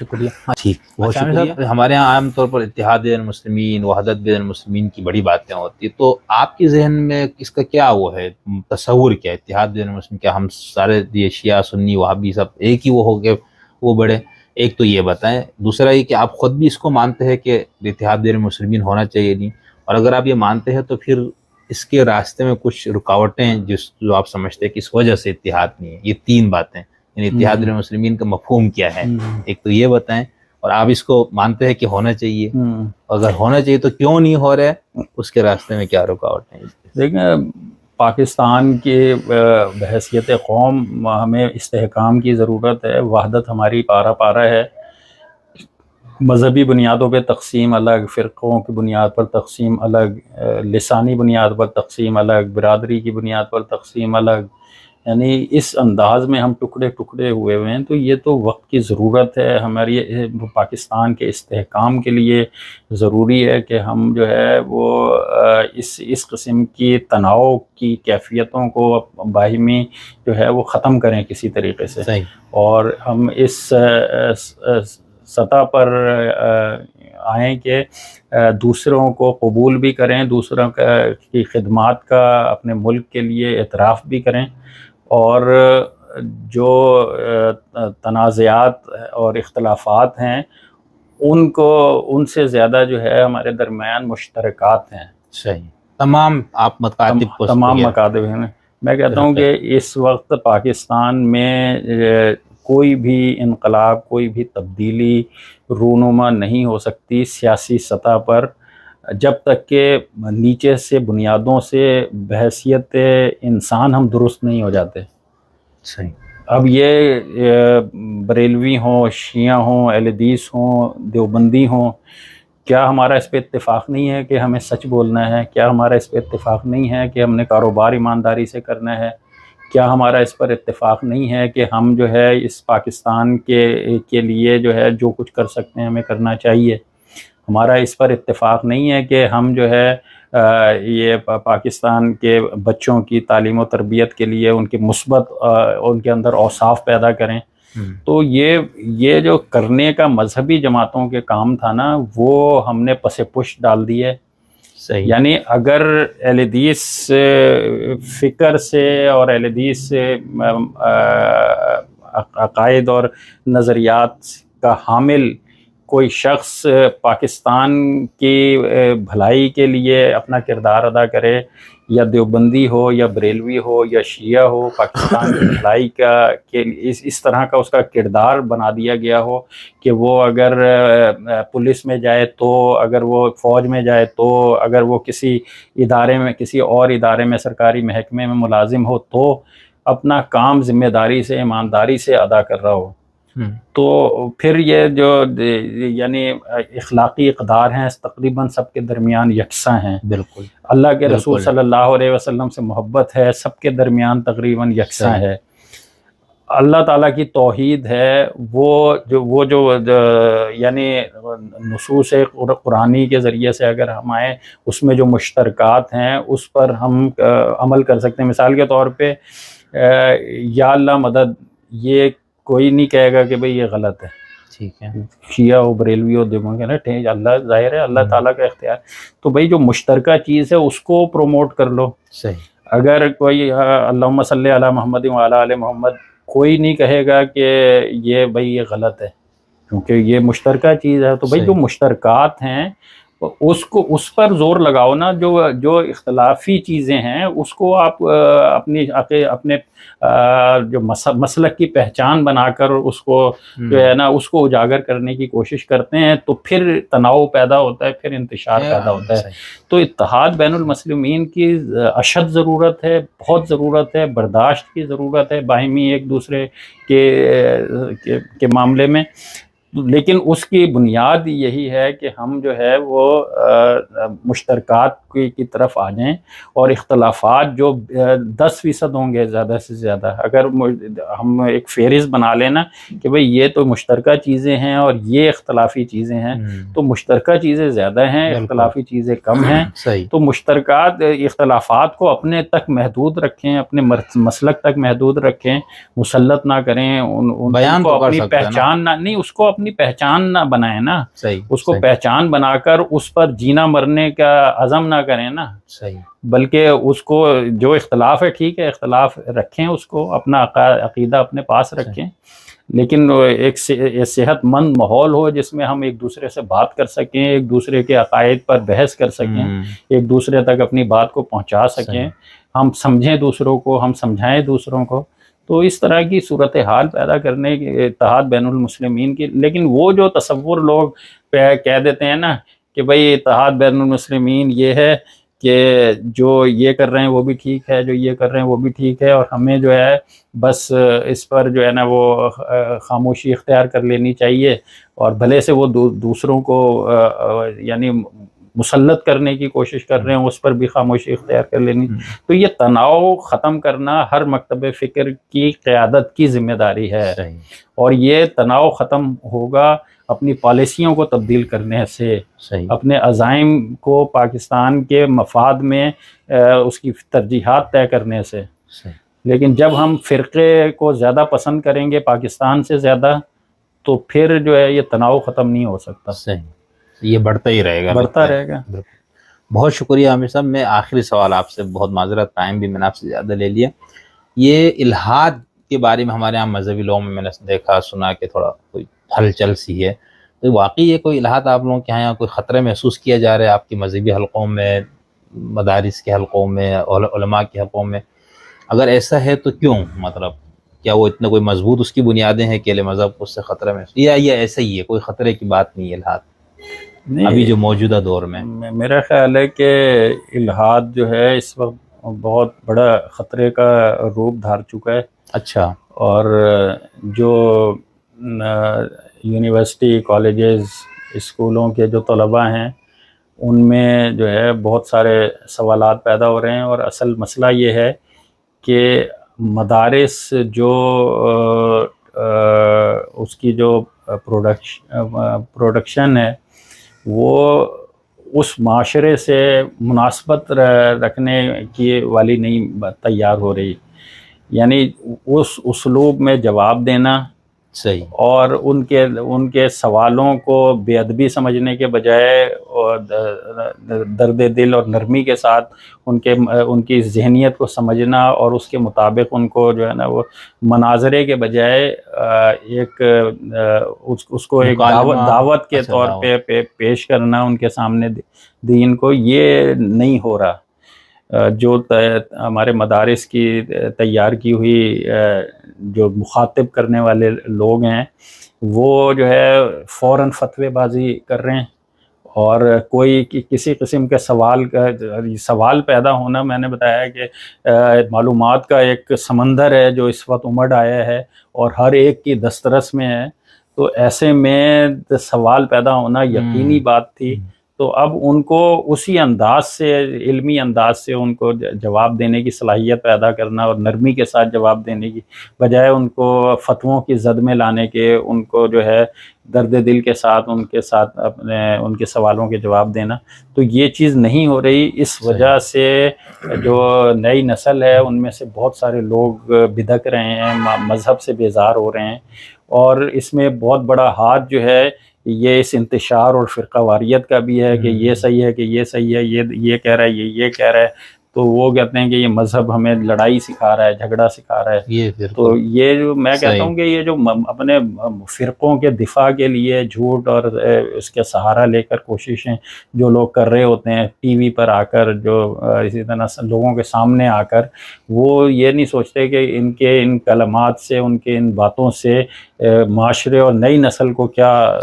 شکریہ۔ ٹھیک۔ بہت اچھا، شکریہ۔ ہمارے یہاں عام طور پر اتحاد بین المسلمین وحدت بین المسلمین کی بڑی باتیں ہوتی ہیں۔ تو آپ کے ذہن میں اس کا کیا وہ ہے؟ تصور کیا؟ اتحاد بین المسلمین کیا ہم سارے یہ شیعہ سنی وہابی سب ایک ہی وہ ہو کے وہ بڑے ایک تو یہ بتائیں۔ دوسرا یہ کہ آپ خود بھی اس کو مانتے ہیں کہ اتحاد بین المسلمین ہونا چاہیے نہیں۔ اور اگر آپ یہ مانتے ہیں تو پھر اس کے راستے میں کچھ رکاوٹیں جس جو آپ سمجھتے ہیں کہ اس وجہ سے اتحاد نہیں ہے۔ یہ تین باتیں۔ یعنی اتحاد المسلمین کا مفہوم کیا ہے۔ ایک تو یہ بتائیں اور آپ اس کو مانتے ہیں کہ ہونا چاہیے۔ اگر ہونا چاہیے تو کیوں نہیں ہو رہا ہے؟ اس کے راستے میں کیا رکاوٹ ہے دیکھیں پاکستان کے بحثیت قوم ہمیں استحکام کی ضرورت ہے۔ وحدت ہماری پارا پارا ہے۔ مذہبی بنیادوں پہ تقسیم الگ فرقوں کی بنیاد پر تقسیم الگ لسانی بنیاد پر تقسیم الگ برادری کی بنیاد پر تقسیم الگ۔ یعنی اس انداز میں ہم ٹکڑے ٹکڑے ہوئے ہوئے ہیں تو یہ تو وقت کی ضرورت ہے۔ ہماری پاکستان کے استحکام کے لیے ضروری ہے کہ ہم جو ہے وہ اس اس قسم کی تناؤ کی کیفیتوں کو باہمی جو ہے وہ ختم کریں کسی طریقے سے۔ صحیح۔ اور ہم اس سطح پر آئیں کہ دوسروں کو قبول بھی کریں دوسروں کی خدمات کا اپنے ملک کے لیے اعتراف بھی کریں اور جو تنازعات اور اختلافات ہیں ان کو ان سے زیادہ جو ہے ہمارے درمیان مشترکات ہیں۔ صحیح۔ تمام آپ کو تمام مکاتب ہیں۔ میں کہتا ہوں کہ اس وقت پاکستان میں کوئی بھی انقلاب کوئی بھی تبدیلی رونما نہیں ہو سکتی سیاسی سطح پر۔ جب تک کہ نیچے سے بنیادوں سے بحثیت انسان ہم درست نہیں ہو جاتے۔ صحیح۔ اب یہ بریلوی ہوں شیعہ ہوں اہل حدیث ہوں دیوبندی ہوں کیا ہمارا اس پہ اتفاق نہیں ہے کہ ہمیں سچ بولنا ہے؟ کیا ہمارا اس پہ اتفاق نہیں ہے کہ ہم نے کاروبار ایمانداری سے کرنا ہے؟ کیا ہمارا اس پر اتفاق نہیں ہے کہ ہم جو ہے اس پاکستان کے کے لیے جو ہے جو کچھ کر سکتے ہیں ہمیں کرنا چاہیے۔ ہمارا اس پر اتفاق نہیں ہے کہ ہم جو ہے یہ پاکستان کے بچوں کی تعلیم و تربیت کے لیے ان کے مثبت ان کے اندر اوصاف پیدا کریں۔ تو یہ یہ جو کرنے کا مذہبی جماعتوں کے کام تھا نا وہ ہم نے پس پش ڈال دی ہے صحیح۔ یعنی اگر اہل حدیث فکر سے اور اہل حدیث عقائد اور نظریات کا حامل کوئی شخص پاکستان کی بھلائی کے لیے اپنا کردار ادا کرے، یا دیوبندی ہو، یا بریلوی ہو، یا شیعہ ہو، پاکستان کی بھلائی کا کہ اس اس طرح کا اس کا کردار بنا دیا گیا ہو کہ وہ اگر پولیس میں جائے تو، اگر وہ فوج میں جائے تو، اگر وہ کسی ادارے میں، کسی اور ادارے میں، سرکاری محکمے میں ملازم ہو تو اپنا کام ذمہ داری سے، ایمانداری سے ادا کر رہا ہو۔ تو پھر یہ جو یعنی اخلاقی اقدار ہیں تقریباً سب کے درمیان یکساں ہیں۔ بالکل۔ اللہ کے رسول صلی اللہ علیہ وسلم سے محبت ہے سب کے درمیان تقریباً یکساں ہے۔ اللہ تعالیٰ کی توحید ہے وہ جو وہ جو یعنی نصوص قرآنی کے ذریعے سے اگر ہم آئیں اس میں جو مشترکات ہیں اس پر ہم عمل کر سکتے ہیں۔ مثال کے طور پہ یا اللہ مدد یہ کوئی نہیں کہے گا کہ بھئی یہ غلط ہے۔ ٹھیک ہے۔ شیعہ ہو بریلوی ہو دیوبند نا ٹھیک اللہ ظاہر ہے اللہ تعالیٰ کا اختیار۔ تو بھئی جو مشترکہ چیز ہے اس کو پروموٹ کر لو۔ صحیح۔ اگر کوئی اللہم صلی علی محمد وعلی علی محمد کوئی نہیں کہے گا کہ یہ بھئی یہ غلط ہے کیونکہ یہ مشترکہ چیز ہے۔ تو بھئی جو مشترکات ہیں اس کو اس پر زور لگاؤ نا جو جو اختلافی چیزیں ہیں اس کو آپ اپنی اپنے جو مسلک کی پہچان بنا کر اس کو جو ہے نا اس کو اجاگر کرنے کی کوشش کرتے ہیں تو پھر تناؤ پیدا ہوتا ہے پھر انتشار پیدا ہوتا ہے۔ تو اتحاد بین المسلمین کی اشد ضرورت ہے بہت ضرورت ہے برداشت کی ضرورت ہے باہمی ایک دوسرے کے کے معاملے میں۔ لیکن اس کی بنیاد یہی ہے کہ ہم جو ہے وہ مشترکات کی کی طرف آ جائیں اور اختلافات جو دس فیصد ہوں گے زیادہ سے زیادہ۔ اگر ہم ایک فہرست بنا لینا کہ بھئی یہ تو مشترکہ چیزیں ہیں اور یہ اختلافی چیزیں ہیں تو مشترکہ چیزیں زیادہ ہیں۔ اختلافی چیزیں کم ہیں۔ تو مشترکات اختلافات کو اپنے تک محدود رکھیں اپنے مسلک تک محدود رکھیں مسلط نہ کریں ان, کو اپنی۔ پہچان نہ نہیں اس کو اپنی پہچان نہ بنائیں نا۔ اس کو پہچان بنا کر اس پر جینا مرنے کا عزم نہ کریں نا۔ صحیح۔ بلکہ اس کو جو اختلاف ہے ٹھیک ہے اختلاف رکھیں اس کو اپنا عقیدہ اپنے پاس رکھیں۔ لیکن ایک صحت مند ماحول ہو جس میں ہم ایک دوسرے سے بات کر سکیں ایک دوسرے کے عقائد پر بحث کر سکیں ایک دوسرے تک اپنی بات کو پہنچا سکیں۔ ہم سمجھیں دوسروں کو ہم سمجھائیں دوسروں کو۔ تو اس طرح کی صورتحال پیدا کرنے کے اتحاد بین المسلمین کی لیکن وہ جو تصور لوگ کہہ دیتے ہیں نا کہ بھئی اتحاد بین المسلمین یہ ہے کہ جو یہ کر رہے ہیں وہ بھی ٹھیک ہے جو یہ کر رہے ہیں وہ بھی ٹھیک ہے اور ہمیں جو ہے بس اس پر جو ہے نا وہ خاموشی اختیار کر لینی چاہیے۔ اور بھلے سے وہ دو- دوسروں کو یعنی مسلط کرنے کی کوشش کر رہے ہیں اس پر بھی خاموشی اختیار کر لینی۔ تو یہ تناؤ ختم کرنا ہر مکتب فکر کی قیادت کی ذمہ داری ہے۔ اور یہ تناؤ ختم ہوگا اپنی پالیسیوں کو تبدیل کرنے سے صحیح۔ اپنے عزائم کو پاکستان کے مفاد میں اس کی ترجیحات طے کرنے سے۔ صحیح۔ لیکن جب ہم فرقے کو زیادہ پسند کریں گے پاکستان سے زیادہ تو پھر جو ہے یہ تناؤ ختم نہیں ہو سکتا۔ صحیح۔ یہ بڑھتا ہی رہے گا۔ بڑھتا رہے گا۔ بہت شکریہ عامر صاحب۔ میں آخری سوال آپ سے بہت معذرت ٹائم بھی میں نے آپ سے زیادہ لے لیا۔ یہ الحاد کے بارے میں ہمارے یہاں مذہبی لوگوں میں میں نے دیکھا سنا کہ تھوڑا کوئی ہلچل سی ہے۔ تو واقعی یہ کوئی الحاد آپ لوگوں کے یہاں کوئی خطرے محسوس کیا جا رہا ہے آپ کی مذہبی حلقوں میں مدارس کے حلقوں میں عل- علماء کے حلقوں میں؟ اگر ایسا ہے تو کیوں؟ مطلب کیا وہ اتنا کوئی مضبوط اس کی بنیادیں ہیں کہ مذہب کو اس سے خطرہ محسوس یا یہ ایسا ہی ہے کوئی خطرے کی بات نہیں ہے الحاد۔ ابھی جو موجودہ دور میں۔ میں- میرا خیال ہے کہ الحاد جو ہے اس وقت بہت بڑا خطرے کا روپ دھار چکا ہے۔ اچھا۔ اور جو یونیورسٹی، کالجز، اسکولوں کے جو طلباء ہیں، ان میں جو ہے بہت سارے سوالات پیدا ہو رہے ہیں۔ اور اصل مسئلہ یہ ہے کہ مدارس جو اس کی جو پروڈکش، پروڈکشن ہے، وہ اس معاشرے سے مناسبت رکھنے کی والی نہیں، تیار ہو رہی۔ یعنی اس اسلوب میں جواب دینا صحیح۔ اور ان کے ان کے سوالوں کو بے ادبی سمجھنے کے بجائے اور درد دل اور نرمی کے ساتھ ان کے ان کی ذہنیت کو سمجھنا اور اس کے مطابق ان کو جو ہے نا وہ مناظرے کے بجائے ایک اس کو ایک دعوت دعوت کے اچھا، طور۔ پہ پیش کرنا ان کے سامنے دین کو یہ نہیں ہو رہا۔ جو ہمارے مدارس کی تیار کی ہوئی جو مخاطب کرنے والے لوگ ہیں وہ جو ہے فوراً فتوی بازی کر رہے ہیں۔ اور کوئی کسی قسم کے سوال کا سوال پیدا ہونا میں نے بتایا کہ معلومات کا ایک سمندر ہے جو اس وقت امڑ آیا ہے اور ہر ایک کی دسترس میں ہے۔ تو ایسے میں سوال پیدا ہونا یقینی۔ بات تھی۔ تو اب ان کو اسی انداز سے علمی انداز سے ان کو جواب دینے کی صلاحیت پیدا کرنا اور نرمی کے ساتھ جواب دینے کی بجائے ان کو فتووں کی زد میں لانے کے ان کو جو ہے درد دل کے ساتھ ان کے ساتھ اپنے ان کے سوالوں کے جواب دینا تو یہ چیز نہیں ہو رہی اس۔ وجہ سے جو نئی نسل ہے ان میں سے بہت سارے لوگ بدک رہے ہیں مذہب سے بیزار ہو رہے ہیں اور اس میں بہت بڑا ہاتھ جو ہے یہ اس انتشار اور فرقہ واریت کا بھی ہے کہ یہ صحیح ہے کہ یہ صحیح ہے یہ یہ کہہ رہا ہے یہ یہ کہہ رہا ہے۔ تو وہ کہتے ہیں کہ یہ مذہب ہمیں لڑائی سکھا رہا ہے جھگڑا سکھا رہا ہے۔ تو یہ جو میں کہتا۔ ہوں کہ یہ جو اپنے فرقوں کے دفاع کے لیے جھوٹ اور اس کے سہارا لے کر کوششیں جو لوگ کر رہے ہوتے ہیں ٹی وی پر آ کر جو اسی طرح لوگوں کے سامنے آ کر وہ یہ نہیں سوچتے کہ ان کے ان کلمات سے ان کے ان باتوں سے معاشرے اور نئی نسل کو کیا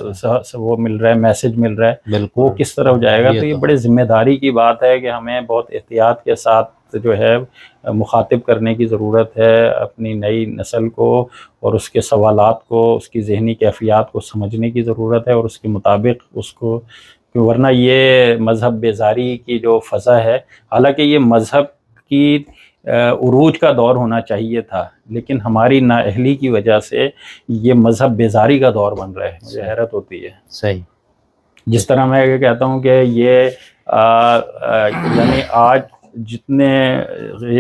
وہ مل رہا ہے میسج مل رہا ہے؟ بالکل۔ وہ کس طرف جائے گا؟ تو یہ بڑے ذمہ داری کی بات ہے کہ ہمیں بہت احتیاط کے ساتھ جو ہے مخاطب کرنے کی ضرورت ہے اپنی نئی نسل کو اور اس کے سوالات کو اس کی ذہنی کیفیات کو سمجھنے کی ضرورت ہے اور اس کے مطابق اس کو ورنہ یہ مذہب بیزاری کی جو فضا ہے حالانکہ یہ مذہب کی عروج کا دور ہونا چاہیے تھا لیکن ہماری نااہلی کی وجہ سے یہ مذہب بیزاری کا دور بن رہا ہے مجھے حیرت ہوتی ہے۔ صحیح۔ جس طرح میں یہ کہتا ہوں کہ یہ یعنی آج جتنے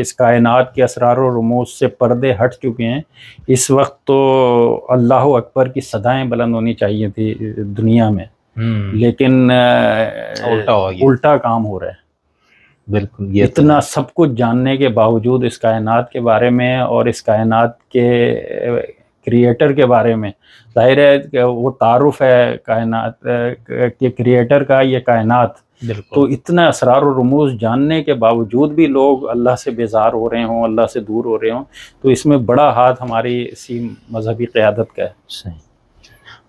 اس کائنات کے اسرار و رموز سے پردے ہٹ چکے ہیں اس وقت تو اللہ اکبر کی صدائیں بلند ہونی چاہیے تھی دنیا میں۔ لیکن الٹا کام ہو رہا ہے۔ بالکل یہ اتنا سب کچھ جاننے کے باوجود اس کائنات کے بارے میں اور اس کائنات کے کریٹر کے بارے میں ظاہر ہے کہ وہ تعارف ہے کائنات کے کریٹر کا یہ کائنات۔ تو اتنا اسرار و رموز جاننے کے باوجود بھی لوگ اللہ سے بیزار ہو رہے ہوں اللہ سے دور ہو رہے ہوں تو اس میں بڑا ہاتھ ہماری اسی مذہبی قیادت کا ہے۔ صحیح۔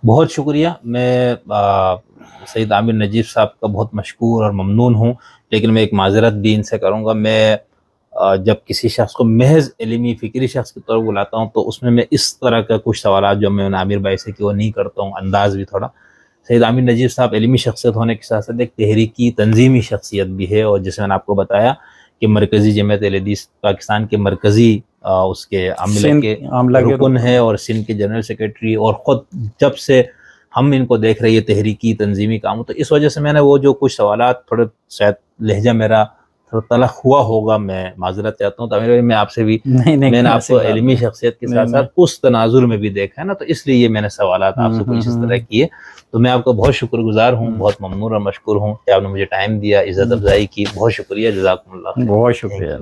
بہت شکریہ۔ میں سید عامر نجیب صاحب کا بہت مشکور اور ممنون ہوں، لیکن میں ایک معذرت بھی ان سے کروں گا۔ میں جب کسی شخص کو محض علمی فکری شخص کے طور بلاتا ہوں تو اس میں میں اس طرح کا کچھ سوالات جو میں عامر بھائی سے کہ وہ نہیں کرتا ہوں، انداز بھی تھوڑا۔ سید عامر نجیب صاحب علمی شخصیت ہونے کے ساتھ ساتھ ایک تحریکی، تنظیمی شخصیت بھی ہے، اور جسے میں نے آپ کو بتایا کہ مرکزی جمعیت الحدیث پاکستان کے مرکزی اس کے عملے کے رکن ہے اور سندھ کے جنرل سیکرٹری اور خود جب سے ہم ان کو دیکھ رہے ہیں تحریکی تنظیمی کام تو اس وجہ سے میں نے وہ جو کچھ سوالات تھوڑے شاید لہجہ میرا تھوڑا تلخ ہوا ہوگا میں معذرت چاہتا ہوں تو میں آپ سے بھی میں نے آپ کو علمی شخصیت کے ساتھ ساتھ اس تناظر میں بھی دیکھا ہے نا تو اس لیے یہ میں نے سوالات آپ سے کچھ اس طرح کیے۔ تو میں آپ کو بہت شکر گزار ہوں بہت ممنون اور مشکور ہوں کہ آپ نے مجھے ٹائم دیا عزت افزائی کی بہت شکریہ جزاکم اللہ بہت شکریہ